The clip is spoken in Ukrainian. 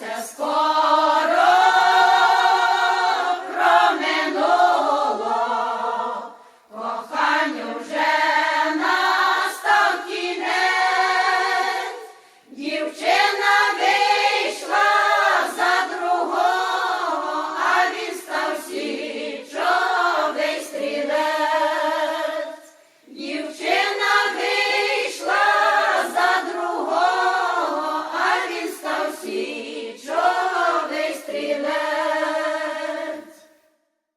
Снеться скоро